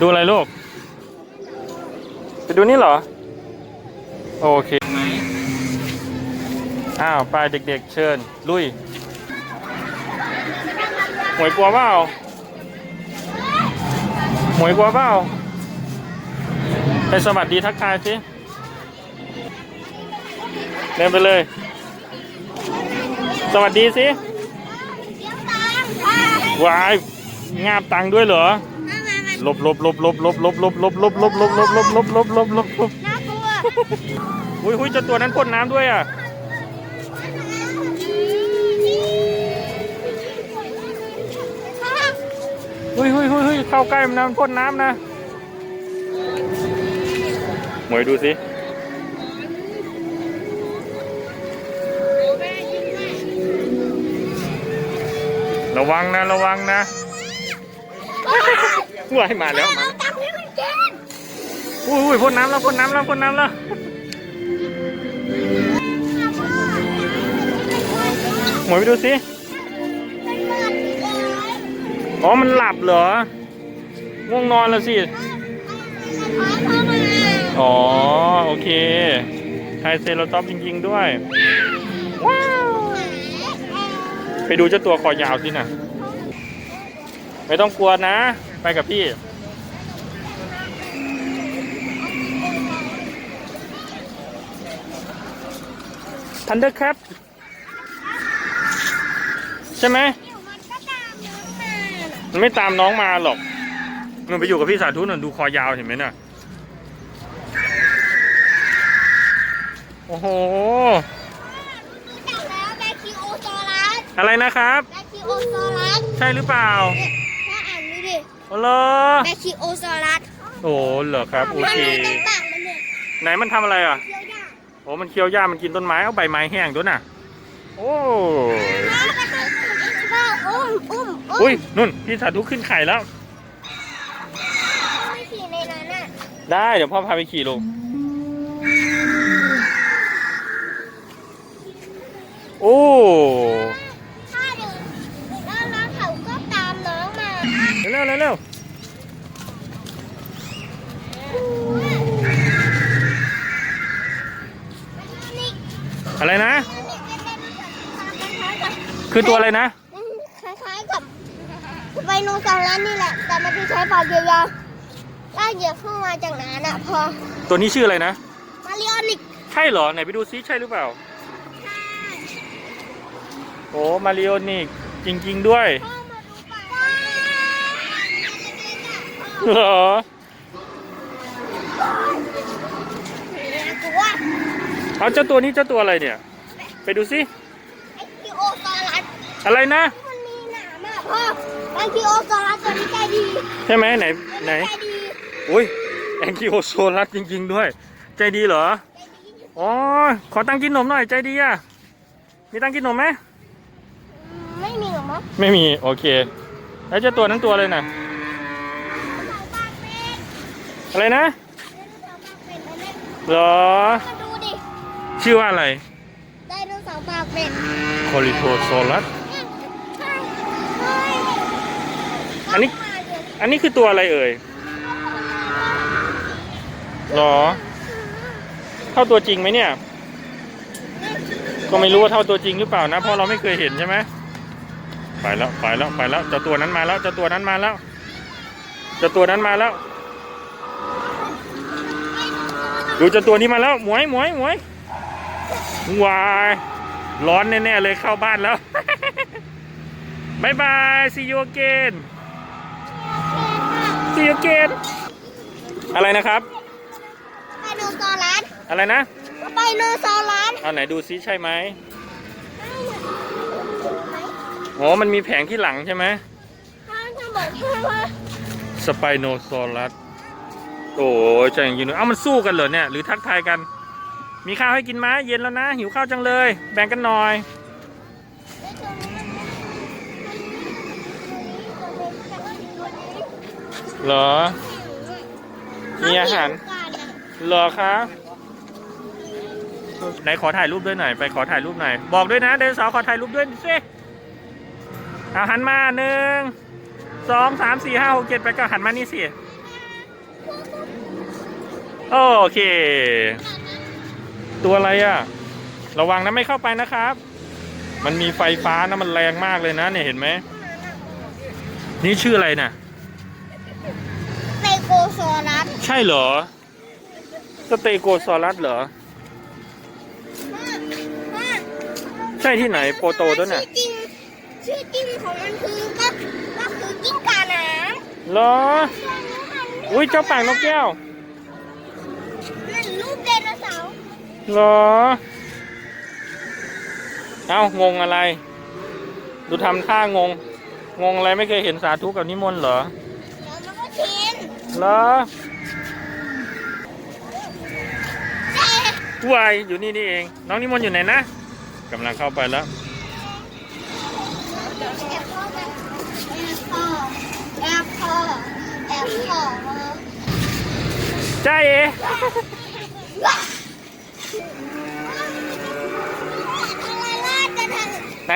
ดูอะไรลูก ไปดูนี่เหรอ โอเค อ้าว ไปเด็กๆ เชิญ ลุยหมวยกลัวเปล่าหมวยกลัวเปล่าไปสวัสดีทักทายสิเดินไปเลย สวัสดีสิวายงาบตังค์ด้วยเหรอ ลบลบลบลบลบลบลบลบลบลบลบลบลบลบลบลบลบลบน่ากลัวอุ้ยอุ้ยเจะตัวนั้นพ่นน้ำด้วยอะอุ้ยอุ้ยอุ้ยอุ้ยเข้าใกล้มันนะมันพ่นน้ำนะหมวยดูสิระวังนะ ระวังนะ ว่ายมาแล้วมาตังค์ให้มันกินอุ้ยอุ้ยพ่นน้ำแล้วพ่นน้ำแล้วพ่นน้ำแล้วหมวยไปดูสิอ๋อมันหลับเหรอง่วงนอนแล้วสิอ๋อโอเคไทยเซโรท็อปจริง ๆ ด้วยว้าวไปดูเจ้าตัวคอยาวสินะ ไม่ต้องกลัวนะ ไปกับพี่ ทันเดอร์ครับ ใช่ไหมมันไม่ตามน้องมาหรอก มันไปอยู่กับพี่สาธุหน่อยดูคอยาวเห็นไหมน่ะ โอ้โห อะไรนะครับ ใช่หรือเปล่า โอ้เหรอแบคทีโอซอรัสโอ้เหรอครับโอมันเครู้ตรงปากมันเนี่ยไหนมันทำอะไรอะเคี้ยวหญ้าโอ้มันเคี้ยวหญ้ามันกินต้นไม้เอาใบไม้แห้งด้วยน่ะ โอ้ยน้ำก็ให้คุณพ่ออุ้มอุ้มอุ้อุ้มยนุ่นพี่สาธุขึ้นไข่แล้ว ไม่ขี่ในนั้นอะได้เดี๋ยวพ่อพาไปขี่ลงโอ้ ถ้าเดี๋ยวแล้วน้องเขาก็ตามน้องมา เร็วเร็วเร็วนี่อะไรนะคคือตัวอะไรนะล้ายๆกับไดโนเสาร์นั้นนี่แหละ แต่มันจะใช้ปากยาวๆลากเหยียบเข้ามาจากนั้นอะพอ ตัวนี้ชื่ออะไรนะ มาริออนิก ใช่เหรอ ไหนไปดูซิใช่หรือเปล่า โอ้ มาริโอนิก จริง ๆ ด้วย พ่อมาดูปาก เหรอเนี่ยกูว่าเอาเจ้าตัวนี้เจ้าตัวอะไรเนี่ย ไปดูซิไอ้คิโอซอรัสอะไรนะ มันมีหนามอะพ่อไอ้คิโอซอรัสตัวนี้ใจดีใช่ไหมไหนไหนใจดีอุ้ยแองกิโอโซลัสจริง ๆ ด้วย ใจดีเหรอใจดีอ๋อขอตังค์กินนมหน่อยใจดีอะมีตังค์กินนมไหมอืมไม่มีหรอมั้งไม่มี โอเค แล้วเจ้าตัวนั้นตัวอะไรนะ เสาปากเป็น อะไรนะเสาปากเป็นอันนี้เหรอ มาดูดิ ชื่อว่าอะไร ไดโนเสาร์ปากเป็นโคลิโทโซลัสใช่ใช่อันนี้ อันนี้คือตัวอะไรเอ่ยเหรอ เท่าตัวจริงไหมเนี่ย ก็ไม่รู้ว่าเท่าตัวจริงหรือเปล่านะ เพราะเราไม่เคยเห็นใช่ไหมไปแล้ว ไปแล้ว ไปแล้ว เจ้าตัวนั้นมาแล้ว เจ้าตัวนั้นมาแล้ว เจ้าตัวนั้นมาแล้ว ดูเจ้าตัวนี้มาแล้วหมวยหมวยหมวยวายร้อนแน่ๆเลยเข้าบ้านแล้วบายบาย see you again see you again อะไรนะครับไดโนเสาร์รัสอะไรนะไดโนเสาร์รัสเอาไหนดูซิใช่ไหมโอ้มันมีแผงที่หลังใช่ไหมพ่อจะบอกแค่ว่าสไปโนซอรัส โอ้ยใจจริงๆด้วยเอ้ามันสู้กันเหรอเนี่ยหรือทักทายกัน มีข้าวให้กินไหมเย็นแล้วนะ หิวข้าวจังเลย แบ่งกันหน่อย เหรอ มีอาหาร เหรอคะไหนขอถ่ายรูปด้วยหน่อยไปขอถ่ายรูปหน่อยบอกด้วยนะเดนสาวขอถ่ายรูปด้วยสิเอาหันมาหนึ่งสองสามสี่ห้าหกเจ็ดไปก็หันมานี่สิ โอเค ตัวอะไรอะระวังนะไม่เข้าไปนะครับ มันมีไฟฟ้านะมันแรงมากเลยนะเนี่ยเห็นไหม นี่ชื่ออะไรน่ะไซโกโซลัสใช่เหรอ สเตโกซอรัสเหรอ ใช่ที่ไหนโปโตตัวเนี่ยชื่อจริงชื่อจริงของมันคือก็ก็คือกิ้งก่าน้เหรอำอุ้ยเจ้าปากนกแก้ว หรอ เอ้างงอะไร ดูทำท่างง งงอะไรไม่เคยเห็นสาธุกับนิมนต์เหรอแล้วมันก็ชินเหรอแต่วายอยู่นี่นี่เอง น้องนิมนต์อยู่ไหนนะกำลังเข้าไปแล้วแอบพ่อแบบแอบพ่อแอบพ่อแอบพ่อใจเอ ด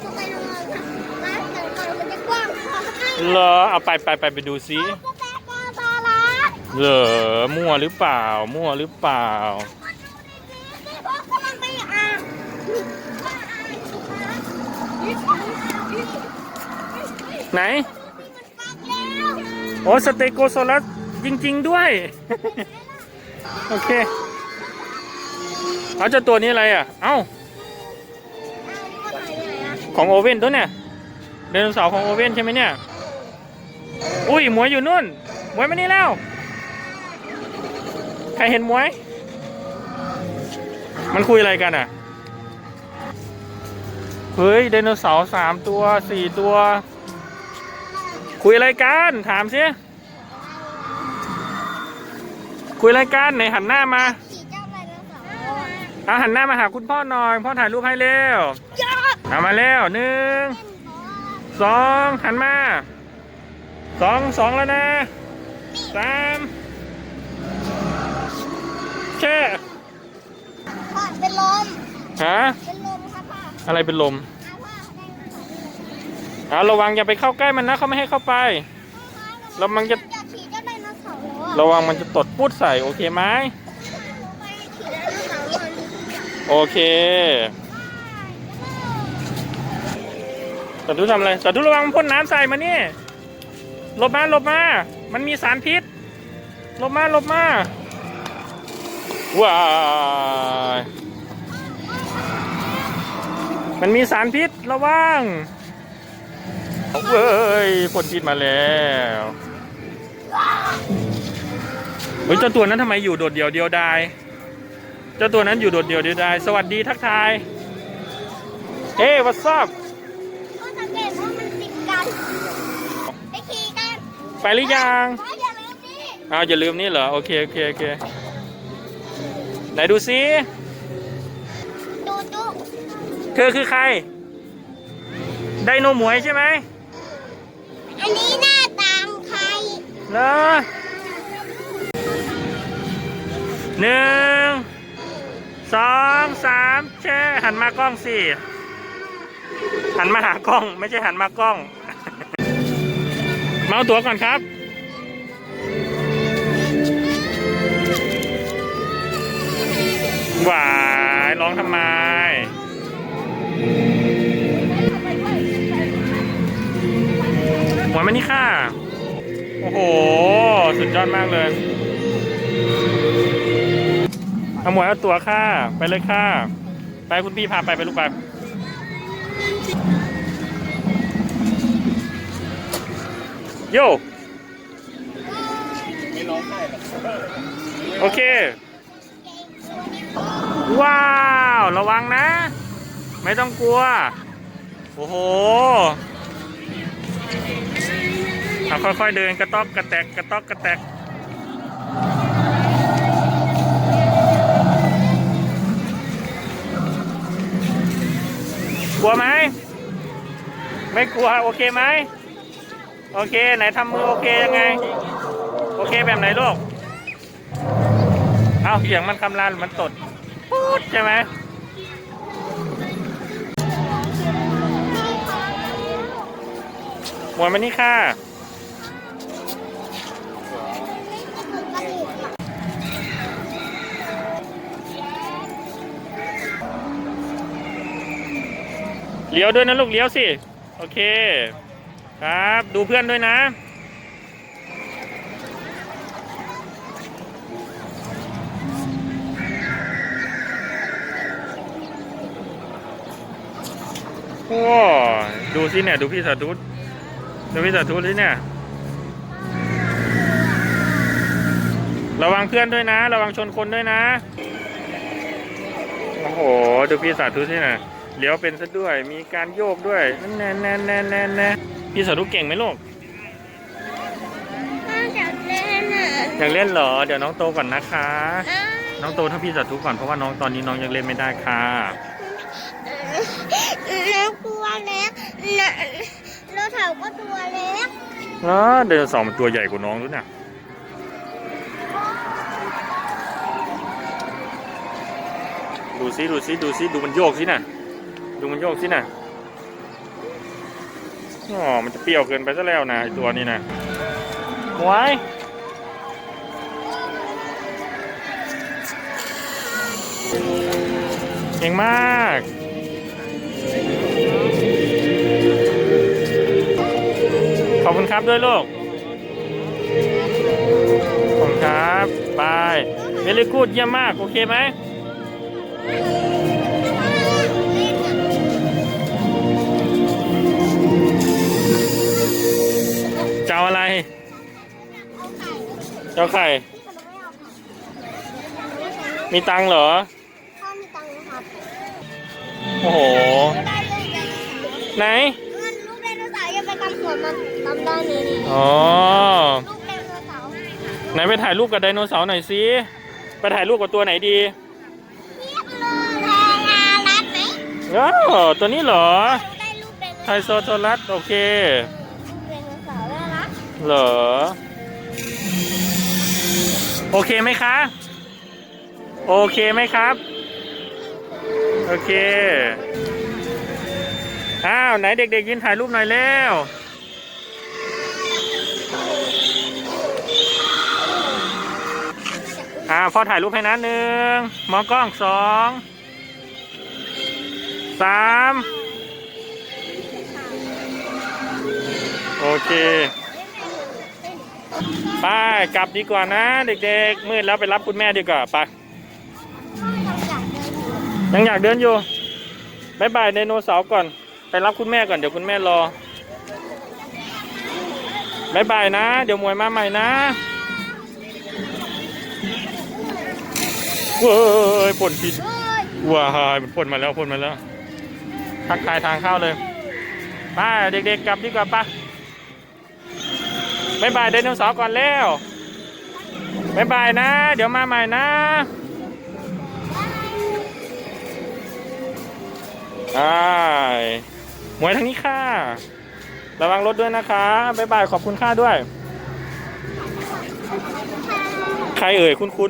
โนเสาร์นะนะแต่ก่อนมันจะกว้างกว่าเหรอเอาไปไปไปไปดูซิสเตโกโซลัสเหรอมั่วหรือเปล่า มั่วหรือเปล่านี่พ่อกำลังไปอ่านไหนมันฟักแล้วโอ้สเตโกโซลัสจริง ๆ ด้วย โอเค เอาเจ้าตัวนี้อะไรอะ เอ้า ของโอเว่นตัวเนี่ยไดโนเสาร์ของโอเว่นใช่ไหมเนี่ย อุ้ยหมวยอยู่นู่นหมวยมานี่แล้ว ใครเห็นหมวย มันคุยอะไรกันอะ เฮ้ยไดโนเสาร์สามตัวสี่ตัว คุยอะไรกัน ถามสิคุยอะไรกันไหนหันหน้ามา ขี่เจ้าไดโนเสาร์ เอาหันหน้ามาหาคุณพ่อหน่อย พ่อถ่ายรูปให้เร็วยอดเอามาแล้วหนึ่งสองหันมาสองสองแล้วนะสามแช่พ่อเป็นลมฮะเป็นลมครับพ่ออะไรเป็นลมเอาพ่อไดโนเสาร์เอาระวังอย่าไปเข้าใกล้มันนะเขาไม่ให้เข้าไปแล้วมันจะอยากขี่เจ้าไดโนเสาร์แล้วระวังมันจะตดปุดใส่โอเคไหม โอเคสาธุทำอะไรสาธุระวังพ่นน้ำใส่มานี่หลบมาหลบมา มันมีสารพิษหลบมาหลบมาว้ายมันมีสารพิษระวังเว้ยพ่นพิษมาแล้วเฮ้ยเจ้าตัวนั้นทำไมอยู่โดดเดี่ยวเดียวดาย เจ้าตัวนั้นอยู่โดดเดี่ยวเดียวดายสวัสดีทักทายเฮ้วัสซับก็สังเกตว่ามันติดกันไปขี่กันไปหรือยังพ่ออย่าลืมนี่อ้าวอย่าลืมนี่เหรอ โอเค โอเค โอเค ไหนดูซิดูดูเธอคือใคร ไดโนหมวยใช่ไหมอันนี้หน้าตามใครเหรอหนึ่ง สองสามแช่หันมากล้องสิหันมาหากล้อง ไม่ใช่หันมากล้องเมาตัวก่อนครับ หวายร้องทำไมหมวยมนี่ค่ะ โอ้โห สุดยอดมากเลย เอาหมยเอาตัวค่ะ ไปเลยค่ะ ไปคุณพี่พาไปไปลูกไปโยโอเค ว้าว ระวังนะ ไม่ต้องกลัว โอ้โหเอาค่อยๆเดินกระต๊อกกระแตกกระต๊อกกระแตก กลัวไหม ไม่กลัว โอเคไหม โอเค ไหนทำมือโอเคยังไง โอเคแบบไหนลูก เอาเสียงมันคำรานมันตดปูดใช่ไหมหมวยมานี่ค่ะ เลี้ยวด้วยนะลูกเลี้ยวสิ โอเค ครับ ดูเพื่อนด้วยนะโอ้ดูสิเนี่ย ดูพี่สาธุดูพี่สาธุสิเนี่ย ระวังเพื่อนด้วยนะ ระวังชนคนด้วยนะ โอ้โห ดูพี่สาธุสิเนะ เลี้ยวเป็นซะด้วย มีการโยกด้วยแน่แน่แน่แน่แน่พี่สาธุเก่งไหมลูกน่าจะเล่นอะอยากเล่นเหรอ เดี๋ยวน้องโตก่อนนะคะอ้าวน้องโตเท่าพี่สาธุก่อนเพราะว่าน้องตอนนี้น้องยังเล่นไม่ได้ค่ะแล้วกลัวเล็กน่ะแล้วเถาก็ตัวเล็กเนาะเดนโนเสาร์มันตัวใหญ่กว่าน้องด้วยนะดูซิดูซิดูซิดูมันโยกสินะ ดูมันโยกสินะอ๋อ มันจะเปรี้ยวเกินไปซะแล้วนะไอตัวนี้นะไว้เก่งมากขอบคุณครับด้วยลูก ขอบคุณครับบายเวลิกูดเยี่ยมมาก โอเคไหม เจ้าไข่ มีตังค์เหรอพ่อมีตังค์นะครับโอ้โหได้ลูกไดโนเสาร์ไหน เงินลูกไดโนเสาร์อย่าไปกำสวนมันทำได้นี่นี่อ๋อ ลูกไดโนเสาร์ไหนไปถ่ายรูปกับไดโนเสาร์หน่อยสิ ไปถ่ายรูปกับตัวไหนดีเทียบเลยแพงารัดไหมอ้าวตัวนี้เหรอ ได้ลูกไดโนไทเสาร์โซโทรัสโอเค ลูกไดโนเสาร์ได้ละเหรอ โอเคไหมคะ โอเคไหมครับ โอเค อ้าว ไหนเด็กๆยืนถ่ายรูปหน่อยเร็วอ่าพอถ่ายรูปให้นะหนึ่งมองกล้องสองสามโอเค ไปกลับดีกว่านะ เด็กๆมืดแล้วไปรับคุณแม่ดีกว่าไปยังอยากเดินอยู่บายบายไดโนเสาร์ก่อน ไปรับคุณแม่ก่อนเดี๋ยวคุณแม่รอบายบายนะ เดี๋ยวมวยมาใหม่นะเว้ยพ่นพิษว้ายมันพ่นมาแล้วพ่นมาแล้วทักทายทางเข้าเลยไปเด็กๆกลับดีกว่าปะ บายบายไดโนเสาร์ก่อนแล้วบายบายนะ เดี๋ยวมาใหม่นะใช่หมวยทางนี้ค่ะ ระวังรถด้วยนะคะบายบายขอบคุณค่าด้วย ใครเอ่ยคุ้นพอ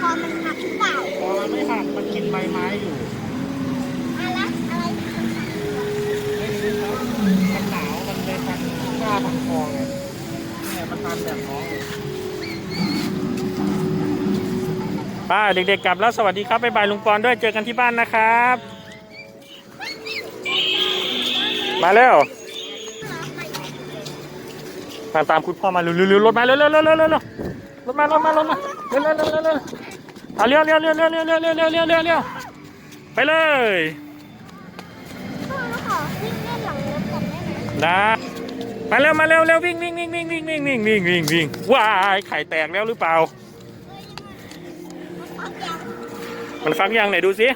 พอมันหักหรือเปล่าๆพอมันไม่หักมันกินใบไม้อยู่ กล้าพันคอไงเนี่ยมันพันแบบน้องป้าเด็กๆกลับแล้วสวัสดีครับบ๊ายบายลุงปอนด้วยเจอกันที่บ้านนะครับ มาเร็วตามตามคุณพ่อมาเร็วๆๆรถมาเร็วๆๆๆๆรถมารถมารถมาเร็วๆๆๆๆเอาเร็วๆๆๆๆๆๆๆๆๆไปเลยพ่อมาขอวิ่งเล่นหลังรถก่อนได้ไหมได้ มาเร็วมาเร็วเร็ววิ่งวิ่งวิ่งวิ่งวิ่งวิ่งวิ่งวิ่งวิ่งวิ่งว้ายไข่แตกแล้วหรือเปล่า มันฟักยังไหนดูสิ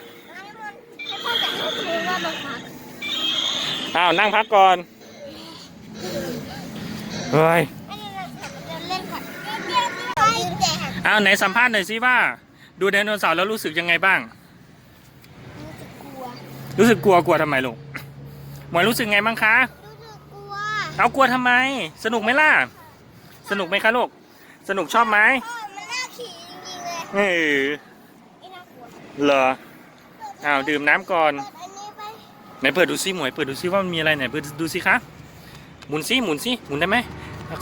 อ้าวนั่งพักก่อนเฮ้ยอ้าวไหนสัมภาษณ์หน่อยสิว่า ดูไดโนเสาร์แล้วรู้สึกยังไงบ้าง รู้สึกกลัวรู้สึกกลัวกลัวทำไมลูกหมวยรู้สึกไงบ้างคะ เอากลัวทำไม สนุกไหมล่ะ สนุกไหมคะลูก สนุกชอบไหมพ่อมันน่าขี่จริงๆเลยเออไอ้น่ากลัวเหรออ้าวดื่มน้ำก่อน เปิดอันนี้ไปไหนเปิดดูซิหมวยเปิดดูซิว่ามันมีอะไรไหนเปิดดูซิคะหมุนซิหมุนซิหมุนได้ไหม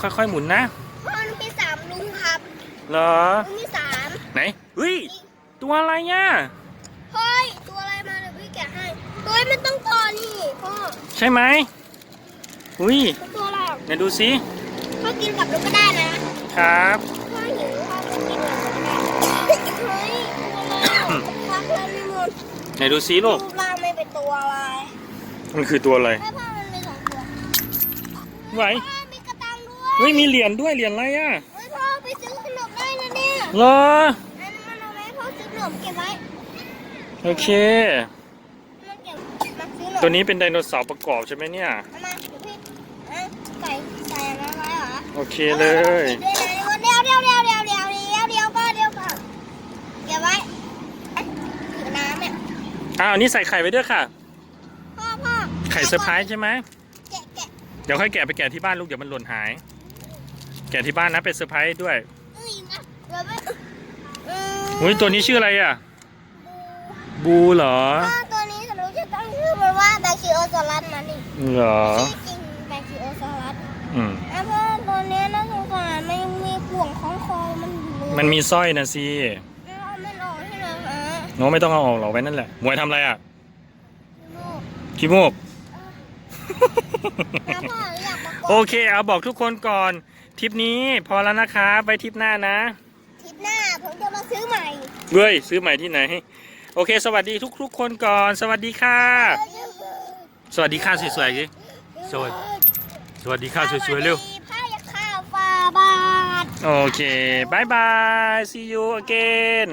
ค่อยๆหมุนนะพ่อมันมีสามลุงครับเหรอมันมีสามไหนเฮ้ยตัวอะไรเนี่ยเฮ้ยตัวอะไรมาเดี๋ยวพี่แกะให้เฮ้ยมันต้องตัวนี่พ่อใช่ไหม อุ้ยตัวอะไรอะไหนดูสิพ่อกินกับลูกก็ได้นะครับพ่อหิวพ่อก็กินกับลูกก็ได้เฮ้ยตัวอะไรอะพักแล้วนี่มันไหนดูสิลูกรูปร่างไม่เป็นตัวอะไรมันคือตัวอะไรแม่พ่อมันมีสองตัวไหวพ่อมีกระตังด้วยเฮ้ยมีเหรียญด้วยเหรียญอะไรอะเฮ้ยพ่อไปซื้อขนมได้นะเนี่ยเหรออันนั้นมันเอาไว้ให้พ่อซื้อขนมเก็บไว้โอเคมันเก็บมาซื้อขนมตัวนี้เป็นไดโนเสาร์ประกอบใช่ไหมเนี่ย โอเคเลย เดี๋ยวเดี๋ยวเดี๋ยวเดี๋ยวเดี๋ยวเดี๋ยวเดี๋ยวอนเดี๋ยวก่อนเดี๋ยวไว้ถือน้ำเนี่ยอ้าวอนี่ใส่ไข่ไปด้วยค่ะ พ่อพ่อไข่เซอร์ไพรส์ใช่ไหม แกะแกะเดี๋ยวค่อยแกะไปแกะที่บ้านลูกเดี๋ยวมันหล่นหาย แกะที่บ้านนะเป็นเซอร์ไพรส์ด้วยอุ้ยตัวนี้ชื่ออะไรอะ บูเหรอตัวนี้ฉันรู้จะตั้งชื่อมันว่าแบคทีโอซอรัสมันนี่เหรอช่จริงแบคทีโอซอรัส อืม นี้ยน่าสงสารมันยังมีห่วงของคอมันอยู่เลยมันมีสร้อยนะสิเอามันออกให้หน่อยฮะน้องไม่ต้องเอาออกหรอกไว้นั่นแหละหมวยทำอะไรอะลูกขี้มูกถ้าพ่ออยากประกโออบเค เอาบอกทุกคนก่อนทริปนี้พอแล้วนะคะไปทริปหน้านะทริปหน้าผมจะมาซื้อใหม่เว้ยซื้อใหม่ที่ไหน โอเค สวัสดีทุกๆคนก่อน สวัสดีค่ะ สวัสดีค่ะสวยๆสิสวัสดีสวัสดีค่ะสวยๆเร็วผ้ายักข้าวฟาบาท โอเคบายบาย see you again